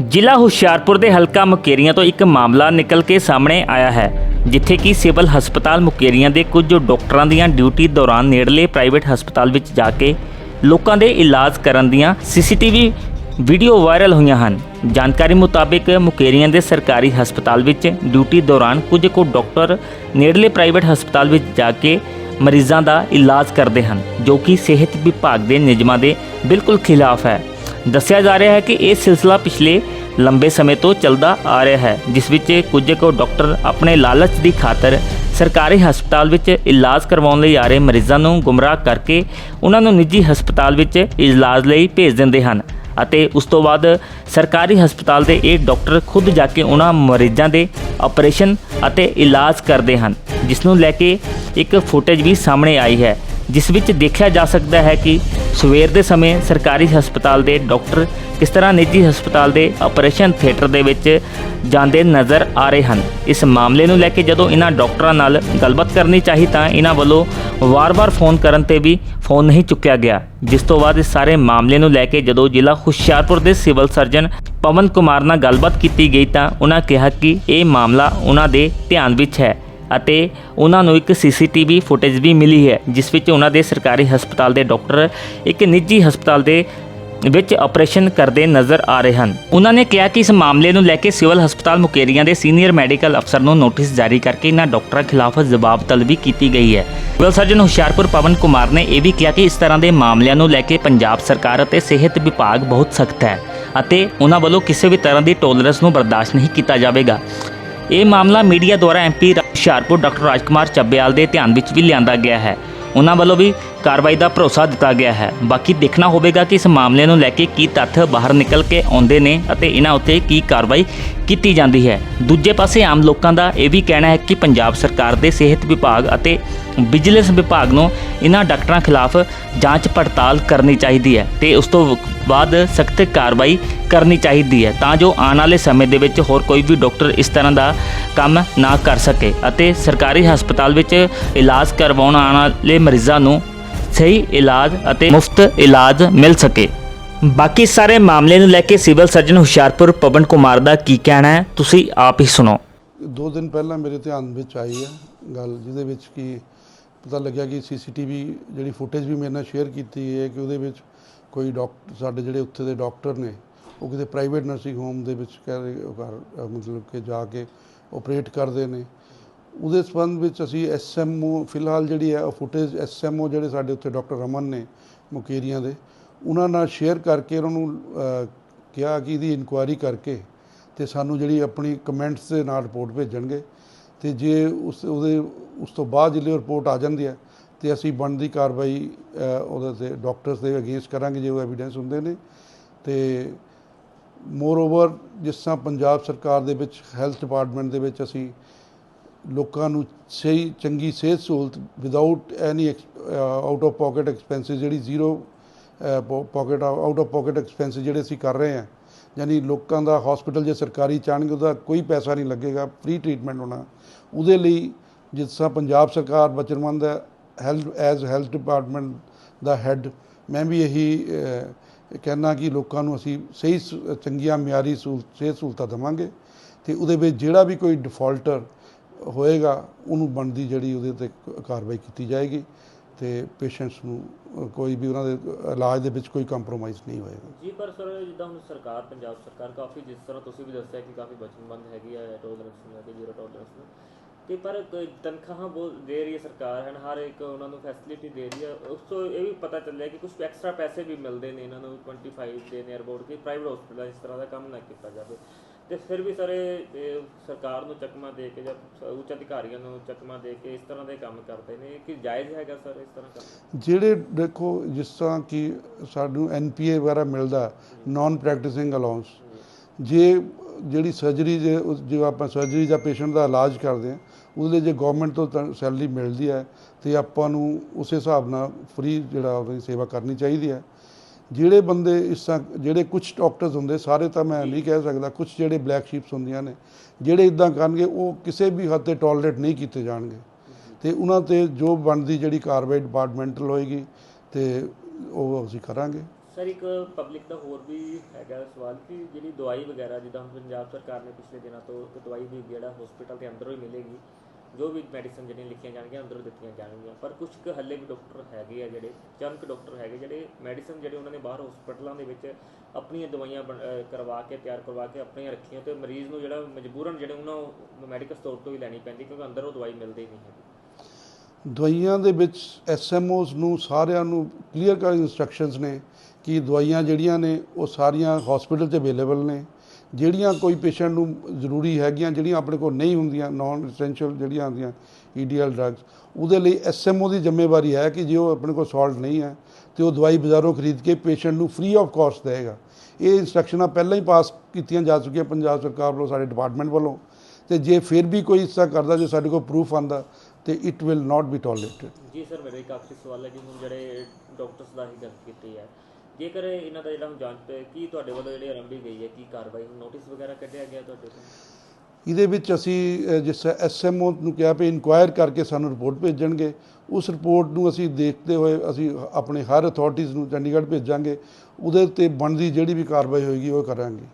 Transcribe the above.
ਜ਼ਿਲ੍ਹਾ ਹੁਸ਼ਿਆਰਪੁਰ ਦੇ ਹਲਕਾ ਮੁਕੇਰੀਆਂ ਤੋਂ ਇੱਕ ਮਾਮਲਾ ਨਿਕਲ ਕੇ ਸਾਹਮਣੇ ਆਇਆ ਹੈ, ਜਿੱਥੇ ਕਿ ਸਿਵਲ ਹਸਪਤਾਲ ਮੁਕੇਰੀਆਂ ਦੇ ਕੁਝ ਡਾਕਟਰਾਂ ਦੀਆਂ ਡਿਊਟੀ ਦੌਰਾਨ ਨੇੜਲੇ ਪ੍ਰਾਈਵੇਟ ਹਸਪਤਾਲ ਵਿੱਚ ਜਾ ਕੇ ਲੋਕਾਂ ਦੇ ਇਲਾਜ ਕਰਨ ਦੀਆਂ ਸੀਸੀਟੀਵੀ ਵੀਡੀਓ ਵਾਇਰਲ ਹੋਈਆਂ ਹਨ। ਜਾਣਕਾਰੀ ਮੁਤਾਬਕ ਮੁਕੇਰੀਆਂ ਦੇ ਸਰਕਾਰੀ ਹਸਪਤਾਲ ਵਿੱਚ ਡਿਊਟੀ ਦੌਰਾਨ ਕੁਝ ਕੁ ਡਾਕਟਰ ਨੇੜਲੇ ਪ੍ਰਾਈਵੇਟ ਹਸਪਤਾਲ ਵਿੱਚ ਜਾ ਕੇ ਮਰੀਜ਼ਾਂ ਦਾ ਇਲਾਜ ਕਰਦੇ ਹਨ, ਜੋ ਕਿ ਸਿਹਤ ਵਿਭਾਗ ਦੇ ਨਿਯਮਾਂ ਦੇ ਬਿਲਕੁਲ ਖਿਲਾਫ ਹੈ। ਦੱਸਿਆ ਜਾ ਰਿਹਾ ਹੈ ਕਿ ਇਹ ਸਿਲਸਿਲਾ ਪਿਛਲੇ ਲੰਬੇ ਸਮੇਂ ਤੋਂ ਚੱਲਦਾ ਆ ਰਿਹਾ ਹੈ, ਜਿਸ ਵਿੱਚ ਕੁਝ ਕੁ ਡਾਕਟਰ ਆਪਣੇ ਲਾਲਚ ਦੀ ਖਾਤਰ ਸਰਕਾਰੀ ਹਸਪਤਾਲ ਵਿੱਚ ਇਲਾਜ ਕਰਵਾਉਣ ਲਈ ਆ ਰਹੇ ਮਰੀਜ਼ਾਂ ਨੂੰ ਗੁੰਮਰਾਹ ਕਰਕੇ ਉਹਨਾਂ ਨੂੰ ਨਿੱਜੀ ਹਸਪਤਾਲ ਵਿੱਚ ਇਲਾਜ ਲਈ ਭੇਜ ਦਿੰਦੇ ਹਨ ਅਤੇ ਉਸ ਤੋਂ ਬਾਅਦ ਸਰਕਾਰੀ ਹਸਪਤਾਲ ਦੇ ਇਹ ਡਾਕਟਰ ਖੁਦ ਜਾ ਕੇ ਉਹਨਾਂ ਮਰੀਜ਼ਾਂ ਦੇ ਆਪਰੇਸ਼ਨ ਅਤੇ ਇਲਾਜ ਕਰਦੇ ਹਨ, ਜਿਸ ਨੂੰ ਲੈ ਕੇ ਇੱਕ ਫੁਟੇਜ ਵੀ ਸਾਹਮਣੇ ਆਈ ਹੈ, ਜਿਸ ਵਿੱਚ ਦੇਖਿਆ ਜਾ ਸਕਦਾ ਹੈ ਕਿ ਸਵੇਰ ਦੇ ਸਮੇਂ ਸਰਕਾਰੀ ਹਸਪਤਾਲ ਦੇ ਡਾਕਟਰ ਕਿਸ ਤਰ੍ਹਾਂ ਨਿੱਜੀ ਹਸਪਤਾਲ ਦੇ ਆਪਰੇਸ਼ਨ ਥੀਏਟਰ ਦੇ ਵਿੱਚ ਜਾਂਦੇ ਨਜ਼ਰ ਆ ਰਹੇ ਹਨ? ਇਸ ਮਾਮਲੇ ਨੂੰ ਲੈ ਕੇ ਜਦੋਂ ਇਹਨਾਂ ਡਾਕਟਰਾਂ ਨਾਲ ਗੱਲਬਾਤ ਕਰਨੀ ਚਾਹੀ ਤਾਂ ਇਹਨਾਂ ਵੱਲੋਂ ਵਾਰ-ਵਾਰ ਫੋਨ ਕਰਨ ਤੇ ਵੀ ਫੋਨ ਨਹੀਂ ਚੁੱਕਿਆ ਗਿਆ। ਜਿਸ ਤੋਂ ਬਾਅਦ ਇਸ ਸਾਰੇ ਮਾਮਲੇ ਨੂੰ ਲੈ ਕੇ ਜਦੋਂ ਜ਼ਿਲ੍ਹਾ ਹੁਸ਼ਿਆਰਪੁਰ ਦੇ ਸਿਵਲ ਸਰਜਨ ਪਵਨ ਕੁਮਾਰ ਨਾਲ ਗੱਲਬਾਤ ਕੀਤੀ ਗਈ ਤਾਂ ਉਹਨਾਂ ਕਿਹਾ ਕਿ ਇਹ ਮਾਮਲਾ ਉਹਨਾਂ ਦੇ ਧਿਆਨ ਵਿੱਚ ਹੈ। ਅਤੇ ਉਹਨਾਂ ਨੂੰ ਇੱਕ ਸੀਸੀਟੀਵੀ ਫੁਟੇਜ ਵੀ ਮਿਲੀ ਹੈ, ਜਿਸ ਵਿੱਚ ਉਹਨਾਂ ਦੇ ਸਰਕਾਰੀ ਹਸਪਤਾਲ ਦੇ ਡਾਕਟਰ ਇੱਕ ਨਿੱਜੀ ਹਸਪਤਾਲ ਦੇ ਵਿੱਚ ਆਪਰੇਸ਼ਨ ਕਰਦੇ ਨਜ਼ਰ ਆ ਰਹੇ ਹਨ। ਉਹਨਾਂ ਨੇ ਕਿਹਾ ਕਿ ਇਸ ਮਾਮਲੇ ਨੂੰ ਲੈ ਕੇ ਸਿਵਲ ਹਸਪਤਾਲ ਮੁਕੇਰੀਆਂ ਦੇ ਸੀਨੀਅਰ ਮੈਡੀਕਲ ਅਫਸਰ ਨੂੰ ਨੋਟਿਸ ਜਾਰੀ ਕਰਕੇ ਇਹਨਾਂ ਡਾਕਟਰਾਂ ਖਿਲਾਫ ਜਵਾਬ ਤਲਬੀ ਕੀਤੀ ਗਈ ਹੈ। ਸਿਵਲ ਸਰਜਨ ਹੁਸ਼ਿਆਰਪੁਰ ਪਵਨ ਕੁਮਾਰ ਨੇ ਇਹ ਵੀ ਕਿਹਾ ਕਿ ਇਸ ਤਰ੍ਹਾਂ ਦੇ ਮਾਮਲਿਆਂ ਨੂੰ ਲੈ ਕੇ ਪੰਜਾਬ ਸਰਕਾਰ ਅਤੇ ਸਿਹਤ ਵਿਭਾਗ ਬਹੁਤ ਸਖਤ ਹੈ ਅਤੇ ਉਹਨਾਂ ਵੱਲੋਂ ਕਿਸੇ ਵੀ ਤਰ੍ਹਾਂ ਦੀ ਟੋਲਰੈਂਸ ਨੂੰ ਬਰਦਾਸ਼ਤ ਨਹੀਂ ਕੀਤਾ ਜਾਵੇਗਾ। ਇਹ ਮਾਮਲਾ ਮੀਡੀਆ ਦੁਆਰਾ ਐਮਪੀ ਹੁਸ਼ਿਆਰਪੁਰ ਡਾਕਟਰ ਰਾਜਕੁਮਾਰ ਚੱਬੇਵਾਲ ਦੇ ਧਿਆਨ ਵਿੱਚ ਵੀ ਲਿਆਂਦਾ ਗਿਆ ਹੈ। ਉਹਨਾਂ ਵੱਲੋਂ ਵੀ ਕਾਰਵਾਈ ਦਾ ਭਰੋਸਾ ਦਿੱਤਾ ਗਿਆ ਹੈ। ਬਾਕੀ ਦੇਖਣਾ ਹੋਵੇਗਾ ਕਿ ਇਸ ਮਾਮਲੇ ਨੂੰ ਲੈ ਕੇ ਕੀ ਤੱਥ ਬਾਹਰ ਨਿਕਲ ਕੇ ਆਉਂਦੇ ਨੇ ਅਤੇ ਇਹਨਾਂ ਉੱਤੇ ਕੀ ਕਾਰਵਾਈ ਕੀਤੀ ਜਾਂਦੀ ਹੈ। ਦੂਜੇ ਪਾਸੇ ਆਮ ਲੋਕਾਂ ਦਾ ਇਹ ਵੀ ਕਹਿਣਾ ਹੈ ਕਿ ਪੰਜਾਬ ਸਰਕਾਰ ਦੇ ਸਿਹਤ ਵਿਭਾਗ ਅਤੇ ਵਿਜੀਲੈਂਸ ਵਿਭਾਗ ਨੂੰ ਇਹਨਾਂ ਡਾਕਟਰਾਂ ਖਿਲਾਫ ਜਾਂਚ ਪੜਤਾਲ ਕਰਨੀ ਚਾਹੀਦੀ ਹੈ ਤੇ ਉਸ ਤੋਂ ਬਾਅਦ ਸਖਤ ਕਾਰਵਾਈ ਕਰਨੀ ਚਾਹੀਦੀ ਹੈ ਤਾਂ ਜੋ ਆਉਣ ਵਾਲੇ ਸਮੇਂ ਦੇ ਵਿੱਚ ਹੋਰ ਕੋਈ ਵੀ ਡਾਕਟਰ ਇਸ ਤਰ੍ਹਾਂ ਦਾ ਕੰਮ ਨਾ ਕਰ ਸਕੇ ਅਤੇ ਸਰਕਾਰੀ ਹਸਪਤਾਲ ਵਿੱਚ ਇਲਾਜ ਕਰਵਾਉਣ ਆਉਣ ਵਾਲੇ ਮਰੀਜ਼ਾਂ ਨੂੰ ਸਹੀ ਇਲਾਜ ਅਤੇ ਮੁਫਤ ਇਲਾਜ ਮਿਲ ਸਕੇ। ਬਾਕੀ ਸਾਰੇ ਮਾਮਲੇ ਨੂੰ ਲੈ ਕੇ ਸਿਵਲ ਸਰਜਨ ਹੁਸ਼ਿਆਰਪੁਰ ਪਵਨ ਕੁਮਾਰ ਦਾ ਕੀ ਕਹਿਣਾ ਹੈ, ਤੁਸੀਂ ਆਪ ਹੀ ਸੁਣੋ। ਦੋ ਦਿਨ ਪਹਿਲਾਂ ਮੇਰੇ ਧਿਆਨ ਵਿੱਚ ਆਈ ਹੈ ਗੱਲ, ਜਿਹਦੇ ਵਿੱਚ ਕਿ ਪਤਾ ਲੱਗਿਆ ਕਿ ਸੀਸੀਟੀਵੀ ਜਿਹੜੀ ਫੁਟੇਜ ਵੀ ਮੇਰੇ ਨਾਲ ਸ਼ੇਅਰ ਕੀਤੀ ਹੈ ਕਿ ਉਹਦੇ ਵਿੱਚ ਕੋਈ ਡਾਕਟਰ ਸਾਡੇ ਜਿਹੜੇ ਉੱਥੇ ਦੇ ਡਾਕਟਰ ਨੇ, ਉਹ ਕਿਤੇ ਪ੍ਰਾਈਵੇਟ ਨਰਸਿੰਗ ਹੋਮ ਦੇ ਵਿੱਚ ਕਹਿ ਰਹੇ ਕਰ ਮਤਲਬ ਕਿ ਜਾ ਕੇ ਆਪਰੇਟ ਕਰਦੇ ਨੇ। ਉਹਦੇ ਸੰਬੰਧ ਵਿੱਚ ਅਸੀਂ ਐਸਐਮਓ ਫਿਲਹਾਲ ਜਿਹੜੀ ਹੈ ਉਹ ਫੁਟੇਜ ਐਸਐਮਓ ਜਿਹੜੇ ਸਾਡੇ ਉੱਥੇ ਡਾਕਟਰ ਰਮਨ ਨੇ ਮੁਕੇਰੀਆਂ ਦੇ, ਉਹਨਾਂ ਨਾਲ ਸ਼ੇਅਰ ਕਰਕੇ ਉਹਨਾਂ ਨੂੰ ਕਿਹਾ ਕਿ ਇਹਦੀ ਇਨਕੁਆਇਰੀ ਕਰਕੇ ਤੇ ਸਾਨੂੰ ਜਿਹੜੀ ਆਪਣੀ ਕਮੈਂਟਸ ਦੇ ਨਾਲ ਰਿਪੋਰਟ ਭੇਜਣਗੇ ਤੇ ਜੇ ਉਸ, ਉਹਦੇ, ਉਸ ਤੋਂ ਬਾਅਦ ਜਿਹੜੀ ਰਿਪੋਰਟ ਆ ਜਾਂਦੀ ਹੈ ਤੇ ਅਸੀਂ ਬਣਦੀ ਕਾਰਵਾਈ ਉਹਦੇ ਤੇ ਡਾਕਟਰਸ ਦੇ ਅਗੇਂਸਟ ਕਰਾਂਗੇ ਜੇ ਉਹ ਐਵੀਡੈਂਸ ਹੁੰਦੇ ਨੇ ਤੇ ਮੋਰ ਓਵਰ ਜਿਸ ਤਰ੍ਹਾਂ ਪੰਜਾਬ ਸਰਕਾਰ ਦੇ ਵਿੱਚ ਹੈਲਥ ਡਿਪਾਰਟਮੈਂਟ ਦੇ ਵਿੱਚ ਅਸੀਂ ਲੋਕਾਂ ਨੂੰ ਸਹੀ ਚੰਗੀ ਸਿਹਤ ਸਹੂਲਤ without any out of pocket expenses ਜਿਹੜੀ zero pocket out of pocket expenses ਜਿਹੜੇ ਅਸੀਂ ਕਰ ਰਹੇ ਹਾਂ ਯਾਨੀ ਲੋਕਾਂ ਦਾ ਹਸਪੀਟਲ ਜੇ ਸਰਕਾਰੀ ਚਾਹਣਗੇ ਉਹਦਾ ਕੋਈ ਪੈਸਾ ਨਹੀਂ ਲੱਗੇਗਾ ਫ੍ਰੀ ਟ੍ਰੀਟਮੈਂਟ ਹੋਣਾ ਉਹਦੇ ਲਈ ਜਿਸ ਤਰ੍ਹਾਂ ਪੰਜਾਬ ਸਰਕਾਰ ਵਚਨਬੰਦ ਹੈ ਹੈਲਥ ਐਜ਼ ਹੈਲਥ ਡਿਪਾਰਟਮੈਂਟ ਦਾ ਹੈੱਡ ਮੈਂ ਵੀ ਇਹੀ ਅਹ, ਕਹਿਣਾ ਕਿ ਲੋਕਾਂ ਨੂੰ ਅਸੀਂ ਸਹੀ ਸ- ਚੰਗੀਆਂ ਮਿਆਰੀ ਸਹੂਲਤ ਸਿਹਤ ਸਹੂਲਤਾਂ ਦੇਵਾਂਗੇ ਤੇ ਉਹਦੇ ਵਿੱਚ ਜਿਹੜਾ ਵੀ ਕੋਈ ਡਿਫਾਲਟਰ ਹੋਏਗਾ, ਉਹਨੂੰ ਬਣਦੀ ਜਿਹੜੀ ਉਹਦੇ ਤੇ ਕਾਰਵਾਈ ਕੀਤੀ ਜਾਏਗੀ ਤੇ ਪੇਸ਼ੈਂਟਸ ਨੂੰ ਕੋਈ ਵੀ ਉਹਨਾਂ ਦੇ ਇਲਾਜ ਦੇ ਵਿੱਚ ਕੋਈ ਕੰਪਰੋਮਾਈਜ਼ ਨਹੀਂ ਹੋਏਗਾ। ਜੀ, ਪਰ ਸਰ, ਜਿੱਦਾਂ ਹੁਣ ਸਰਕਾਰ, ਪੰਜਾਬ ਸਰਕਾਰ ਕਾਫੀ, ਜਿਸ ਤਰ੍ਹਾਂ ਤੁਸੀਂ ਵੀ ਦੱਸਿਆ ਕਿ ਕਾਫੀ ਵਚਨਬੰਦ ਹੈਗੀ ਹੈ ਟੋਲਰੈਂਸ ਨੂੰ ਲੈ ਜ਼ੀਰੋ ਟੋਲਰੈਂਸ ਨੂੰ, ਤੇ ਪਰ ਤਨਖਾਹਾਂ ਬਹੁਤ ਦੇ ਰਹੀ ਹੈ ਸਰਕਾਰ, ਹਨ, ਹਰ ਇੱਕ ਉਹਨਾਂ ਨੂੰ ਫੈਸਿਲਿਟੀ ਦੇ ਰਹੀ ਹੈ, ਉਸ ਤੋਂ ਇਹ ਵੀ ਪਤਾ ਚੱਲਿਆ ਕਿ ਕੁਝ ਐਕਸਟਰਾ ਪੈਸੇ ਵੀ ਮਿਲਦੇ ਨੇ ਇਹਨਾਂ ਨੂੰ 25 ਦੇ ਨੀਅਰ ਅਬਾਊਟ ਕਿ ਪ੍ਰਾਈਵੇਟ ਹਸਪੀਟਲ ਇਸ ਤਰ੍ਹਾਂ ਦਾ ਕੰਮ ਨਾ ਕੀਤਾ ਜਾਵੇ। ਤੇ ਫਿਰ ਵੀ ਸਾਰੇ ਸਰਕਾਰ ਨੂੰ ਚੱਕਮਾ ਦੇ ਕੇ ਜਾਂ ਉੱਚ ਅਧਿਕਾਰੀਆਂ ਨੂੰ ਚੱਕਮਾ ਦੇ ਕੇ ਇਸ ਤਰ੍ਹਾਂ ਦੇ ਕੰਮ ਕਰਦੇ ਨੇ? ਕਿ ਜਾਇਜ਼ ਹੈਗਾ ਸਰ ਇਸ ਤਰ੍ਹਾਂ ਕਰਨਾ ਜਿਹੜੇ ਦੇਖੋ, ਜਿਸ ਤਰ੍ਹਾਂ ਕਿ ਸਾਨੂੰ ਐਨਪੀਏ ਵਗੈਰਾ ਮਿਲਦਾ ਨਾਨ ਪ੍ਰੈਕਟਿਸਿੰਗ ਅਲਾਉਂਸ ਜੇ ਜਿਹੜੀ ਸਰਜਰੀ ਜੇ ਜੇ ਆਪਾਂ ਸਰਜਰੀ ਜਾਂ ਪੇਸ਼ੈਂਟ ਦਾ ਇਲਾਜ ਕਰਦੇ ਹਾਂ, ਉਹਦੇ ਜੇ ਗਵਰਨਮੈਂਟ ਤੋਂ ਸੈਲਰੀ ਮਿਲਦੀ ਹੈ, ਤੇ ਆਪਾਂ ਨੂੰ ਉਸੇ ਹਿਸਾਬ ਨਾਲ ਫ੍ਰੀ ਜਿਹੜਾ ਉਹਦੀ ਸੇਵਾ ਕਰਨੀ ਚਾਹੀਦੀ ਹੈ। ਜਿਹੜੇ ਬੰਦੇ ਇਸ ਤਰ੍ਹਾਂ ਜਿਹੜੇ ਕੁਝ ਡਾਕਟਰਸ ਹੁੰਦੇ, ਸਾਰੇ ਤਾਂ ਮੈਂ ਨਹੀਂ ਕਹਿ ਸਕਦਾ ਕੁਝ ਜਿਹੜੇ ਬਲੈਕ ਸ਼ੀਪਸ ਹੁੰਦੀਆਂ ਨੇ, ਜਿਹੜੇ ਇਦਾਂ ਕਰਨਗੇ, ਉਹ ਕਿਸੇ ਵੀ ਹੱਦ ਤੇ ਟੋਲਰੇਟ ਨਹੀਂ ਕੀਤੇ ਜਾਣਗੇ। ਤੇ ਉਹਨਾਂ ਤੇ ਜੋ ਬਣਦੀ ਜਿਹੜੀ ਕਾਰਵਾਈ ਡਿਪਾਰਟਮੈਂਟਲ ਹੋਏਗੀ, ਤੇ ਉਹ ਅਸੀਂ ਕਰਾਂਗੇ। ਸਰ, ਇੱਕ ਪਬਲਿਕ ਦਾ ਹੋਰ ਵੀ ਹੈਗਾ ਸਵਾਲ ਕਿ ਜਿਹੜੀ ਦਵਾਈ ਵਗੈਰਾ, ਜਿੱਦਾਂ ਪੰਜਾਬ ਸਰਕਾਰ ਨੇ ਪਿਛਲੇ ਦਿਨਾਂ ਤੋਂ ਦਵਾਈ ਵੀ ਜਿਹੜਾ ਹਸਪੀਟਲ ਦੇ ਅੰਦਰੋਂ ਹੀ ਮਿਲੇਗੀ ਜੋ ਵੀ ਮੈਡੀਸਨ ਜਿਹੜੀਆਂ ਲਿਖੀਆਂ ਜਾਣਗੀਆਂ, ਅੰਦਰੋਂ ਦਿੱਤੀਆਂ ਜਾਣਗੀਆਂ। ਪਰ ਕੁਝ ਕੁ ਹੱਲੇ ਵੀ ਡਾਕਟਰ ਹੈਗੇ ਆ ਜਿਹੜੇ ਚੰਦ ਡਾਕਟਰ ਹੈਗੇ, ਜਿਹੜੇ ਮੈਡੀਸਨ ਜਿਹੜੇ ਉਹਨਾਂ ਨੇ ਬਾਹਰ ਹਸਪੀਟਲਾਂ ਦੇ ਵਿੱਚ ਆਪਣੀਆਂ ਦਵਾਈਆਂ ਬਣ- ਕਰਵਾ ਕੇ, ਤਿਆਰ ਕਰਵਾ ਕੇ ਆਪਣੀਆਂ ਰੱਖੀਆਂ ਤੇ ਮਰੀਜ਼ ਨੂੰ ਜਿਹੜਾ ਮਜਬੂਰਨ ਜਿਹੜੇ ਉਹਨਾਂ ਨੂੰ ਮੈਡੀਕਲ ਸਟੋਰ ਤੋਂ ਹੀ ਲੈਣੀ ਪੈਂਦੀ, ਕਿਉਂਕਿ ਅੰਦਰ ਉਹ ਦਵਾਈ ਮਿਲਦੀ ਨਹੀਂ ਹੈਗੀ। ਦਵਾਈਆਂ ਦੇ ਵਿੱਚ ਐਸਐਮਓਸ ਨੂੰ ਸਾਰਿਆਂ ਨੂੰ ਕਲੀਅਰ ਕਰ ਇਨਸਟਰਕਸ਼ਨਸ ਨੇ ਕਿ ਦਵਾਈਆਂ ਜਿਹੜੀਆਂ ਨੇ ਉਹ ਸਾਰੀਆਂ ਹਸਪੀਟਲ 'ਚ ਅਵੇਲੇਬਲ ਨੇ। ਜਿਹੜੀਆਂ ਕੋਈ ਪੇਸ਼ੈਂਟ ਨੂੰ ਜ਼ਰੂਰੀ ਹੈਗੀਆਂ, ਜਿਹੜੀਆਂ ਆਪਣੇ ਕੋਲ ਨਹੀਂ ਹੁੰਦੀਆਂ ਨਾਨ ਐਸੈਂਸ਼ੀਅਲ ਜਿਹੜੀਆਂ ਆਉਂਦੀਆਂ ਈਡੀਐਲ ਡਰੱਗਸ ਉਹਦੇ ਲਈ ਐਸਐਮਓ ਦੀ ਜ਼ਿੰਮੇਵਾਰੀ ਹੈ ਕਿ ਜੇ ਉਹ ਆਪਣੇ ਕੋਲ ਸਾਲਟ ਨਹੀਂ ਹੈ, ਤੇ ਉਹ ਦਵਾਈ ਬਾਜ਼ਾਰੋਂ ਖਰੀਦ ਕੇ ਪੇਸ਼ੈਂਟ ਨੂੰ ਫ੍ਰੀ ਆਫ ਕਾਸਟ ਦੇਗਾ ਇਹ ਇਨਸਟਰਕਸ਼ਨਾਂ ਪਹਿਲਾਂ ਹੀ ਪਾਸ ਕੀਤੀਆਂ ਜਾ ਚੁੱਕੀਆਂ ਪੰਜਾਬ ਸਰਕਾਰ ਵੱਲੋਂ, ਸਾਡੇ ਡਿਪਾਰਟਮੈਂਟ ਵੱਲੋਂ। ਤੇ ਜੇ ਫਿਰ ਵੀ ਕੋਈ ਇਸ ਤਰ੍ਹਾਂ ਕਰਦਾ, ਜੇ ਸਾਡੇ ਕੋਲ ਪ੍ਰੂਫ ਆਂਦਾ ਤੇ it will not be tolerated ਜੀ ਸਰ, ਮੇਰਾ ਇੱਕ ਆਖਰੀ ਸਵਾਲ ਹੈ ਜੀ ਹੁਣ ਜਿਹੜੇ ਡਾਕਟਰਸ ਦਾ ਹੀ ਗੱਲ ਕੀਤੀ ਹੈ। ਜੇਕਰ ਇਹਨਾਂ ਦਾ ਜਿਹੜਾ ਹੁਣ ਜਾਂਚ ਤੇ ਕੀ ਤੁਹਾਡੇ ਵੱਲੋਂ ਜਿਹੜੀ ਆਰੰਭੀ ਗਈ ਹੈ ਕੀ ਕਾਰਵਾਈ? ਨੋਟਿਸ ਵਗੈਰਾ ਕੱਢਿਆ ਗਿਆ ਤੁਹਾਡੇ ਤੋਂ ਇਹਦੇ ਵਿੱਚ ਅਸੀਂ ਅ, ਜਿਸ ਐਸਐਮਓ ਨੂੰ ਕਿਹਾ ਵੀ ਇਨਕੁਆਇਰ ਕਰਕੇ ਸਾਨੂੰ ਰਿਪੋਰਟ ਭੇਜਣਗੇ। ਉਸ ਰਿਪੋਰਟ ਨੂੰ ਅਸੀਂ ਦੇਖਦੇ ਹੋਏ ਅਸੀਂ ਆਪਣੇ ਹਰ ਅਥਾਰਟੀਜ਼ ਨੂੰ ਚੰਡੀਗੜ੍ਹ ਭੇਜਾਂਗੇ। ਉਹਦੇ ਤੇ ਬਣਦੀ ਜਿਹੜੀ ਵੀ ਕਾਰਵਾਈ ਹੋਏਗੀ ਉਹ ਕਰਾਂਗੇ।